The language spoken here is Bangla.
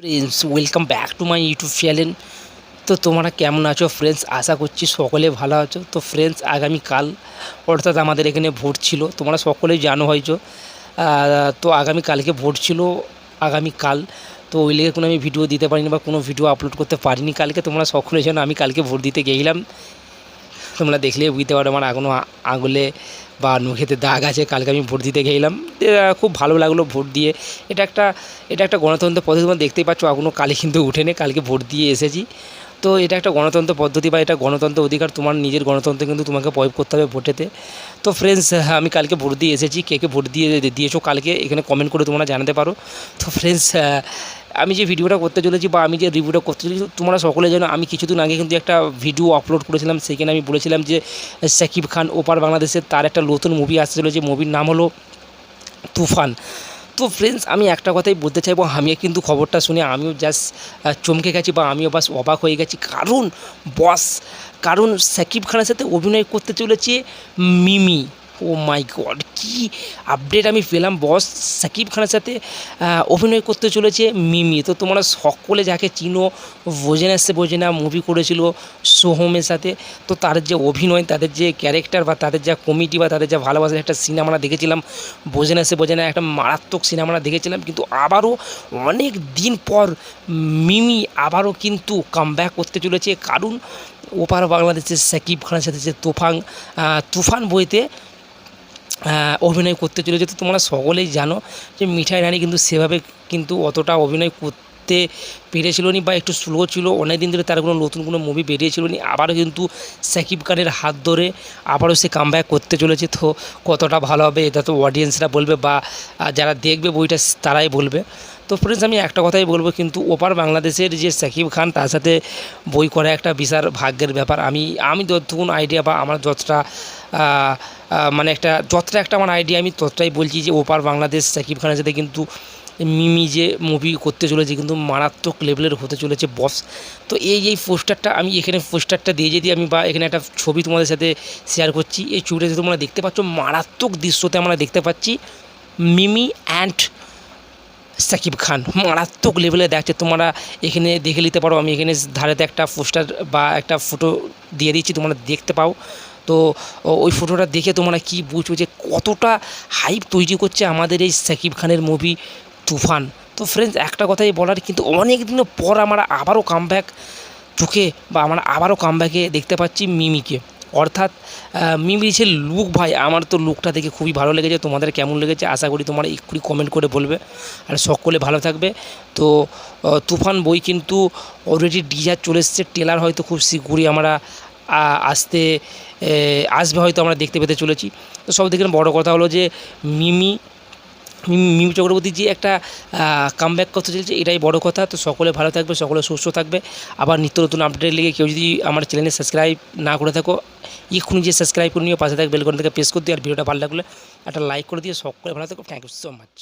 Friends welcome back to my YouTube channel তো তোমরা কেমন আছো? ফ্রেন্ডস আশা করছি সকলে ভালো আছো। তো ফ্রেন্ডস আগামীকাল অর্থাৎ আমাদের এখানে ভোট ছিল তোমরা সকলেই জানো আহ, তো আগামীকালকে ভোট ছিল আগামীকাল তো ওই লেগে কোনো আমি ভিডিও দিতে পারিনি বা কোনো ভিডিও আপলোড করতে পারিনি কালকে। তোমরা সকলে জানো আমি কালকে ভোট দিতে গেছিলাম। তোমরা দেখলে বুঝতে পারো আমার এখনও আঙুলে বা নখেতে দাগ আছে, কালকে আমি ভোট দিতে গেলাম। খুব ভালো লাগল ভোট দিয়ে। এটা একটা এটা একটা গণতন্ত্র পদ্ধতি তোমরা দেখতেই পাচ্ছ এখনও কালি কিন্তু উঠেনি কালকে ভোট দিয়ে এসেছি। তো এটা একটা গণতন্ত্র পদ্ধতি বা এটা গণতন্ত্র অধিকার তোমার নিজের গণতন্ত্র কিন্তু তোমাকে প্রয়োগ করতে হবে ভোটেতে। তো ফ্রেন্ডস হ্যাঁ আমি কালকে ভোট দিয়ে এসেছি। কে কে ভোট দিয়ে দিয়েছ কালকে এখানে কমেন্ট করে তোমরা জানাতে পারো। তো ফ্রেন্ডস আমি যে ভিডিওটা করতে চলেছি বা আমি যে রিভিউটা করতে চলেছি, তোমরা সকলে জানো আমি কিছুদিন আগে কিন্তু একটা ভিডিও আপলোড করেছিলাম। সেখানে আমি বলেছিলাম যে, সাকিব খান ওপার বাংলাদেশের তার একটা নতুন মুভি আসতে চলেছে মুভির নাম হলো তুফান। তো ফ্রেন্ডস আমি একটা কথাই বলতে চাইব আমিও কিন্তু খবরটা শুনে আমিও জাস্ট চমকে গেছি বা আমিও বাস অবাক হয়ে গেছি। কারণ বস কারণ সাকিব খানের সাথে অভিনয় করতে চলেছে মিমি। ও মাই গড কি আপডেট আমি পেলাম বস সাকিব খানের সাথে অভিনয় করতে চলেছে মিমি। তো তোমরা সকলে যাকে চিনো, বোঝে সে বোঝে না মুভি করেছিল সোহমের সাথে। তো তার যে অভিনয়, তাদের যে ক্যারেক্টার বা তাদের যা কমিটি বা তাদের যা ভালোবাসার একটা সিনেমা আমরা দেখেছিলাম, বোঝে না বোঝে না, একটা মারাত্মক সিনেমা আমরা দেখেছিলাম। কিন্তু আবারও অনেক দিন পর মিমি আবারও কিন্তু কামব্যাক করতে চলেছে। কারণ ওপার বাংলাদেশের সাকিব খানের সাথে যে তুফান তুফান বইতে অভিনয় করতে চলেছে। তো তোমরা সকলেই জানো যে মিঠাই রানী কিন্তু সেভাবে কিন্তু অতটা অভিনয় করতে পেরেছিল নি বা একটু স্লো ছিল। অনেক দিন ধরে তার কোনো নতুন কোনো মুভি বেরিয়েছিল নি। আবারও কিন্তু সাকিব খানের হাত ধরে আবারও সে কামব্যাক করতে চলেছে। তো কতটা ভালো হবে এটা তো অডিয়েন্সরা বলবে বা যারা দেখবে বইটা তারাই বলবে। তো ফ্রেন্ডস আমি একটা কথাই বলব, কিন্তু ওপার বাংলাদেশের যে সাকিব খান, তার সাথে বই করা একটা বিশাল ভাগ্যের ব্যাপার। আমি আমি যতটুকুন আইডিয়া বা আমার যতটা মানে একটা, যতটা একটা আমার আইডিয়া আমি ততটাই বলছি যে ওপার বাংলাদেশ সাকিব খানের সাথে কিন্তু মিমি যে মুভি করতে চলেছে কিন্তু মারাত্মক লেভেলের হতে চলেছে বস তো এই এই পোস্টারটা আমি এখানে পোস্টারটা দিয়ে যদি আমি বা এখানে একটা ছবি তোমাদের সাথে শেয়ার করছি, এই ছবিটা ছবিটাতে তোমরা দেখতে পাচ্ছ, মারাত্মক দৃশ্যতে আমরা দেখতে পাচ্ছি মিমি অ্যান্ড সাকিব খান। মারাত্মক লেভেলে দেখছে তোমরা এখানে দেখে নিতে পারো, আমি এখানে ধারেতে একটা পোস্টার বা একটা ফটো দিয়ে দিচ্ছি, তোমরা দেখতে পাও। তো ওই ফটোটা দেখে তোমরা কি বুঝছ যে কতটা হাইপ তৈরি করছে আমাদের এই সাকিব খানের মুভি তুফান। তো ফ্রেন্ডস একটা কথাই বলার, কিন্তু অনেক দিন পর আমরা আবারও কামব্যাক চোখে বা আমরা আবারও কামব্যাকে দেখতে পাচ্ছি মিমিকে। অর্থাৎ মিমির যে লুক ভাই, আমার তো লুকটা দেখে খুবই ভালো লেগেছে। তোমাদের কেমন লেগেছে? আশা করি তোমরা এক্ষুনি কমেন্ট করে বলবে। আর সকলে ভালো থাকবে। তো তুফান বই কিন্তু অলরেডি ডিজার চলে এসছে। টেলার হয়তো খুব শীঘ্রই আমরা আসতে আসবে হয়তো আমরা দেখতে পেতে চলেছি। তো সব থেকে বড় কথা হলো যে, মিমি মিমি- চক্রবর্তী যে একটা কামব্যাক করতে চলছে এটাই বড় কথা, তো সকলে ভালো থাকবে, সকলে সুস্থ থাকবে। আবার নিত্য নতুন আপডেট লেগে কেউ যদি আমার চ্যানেলে সাবস্ক্রাইব না করে থাকো, এক্ষুনি যে সাবস্ক্রাইব করে নিয়ে পাশে থাকবে বেলকন থেকে প্রেস করে দিও, আর ভিডিওটা ভালো লাগলে একটা লাইক করে দিয়ে সকলে ভালো থাকো থ্যাংক ইউ সো মাচ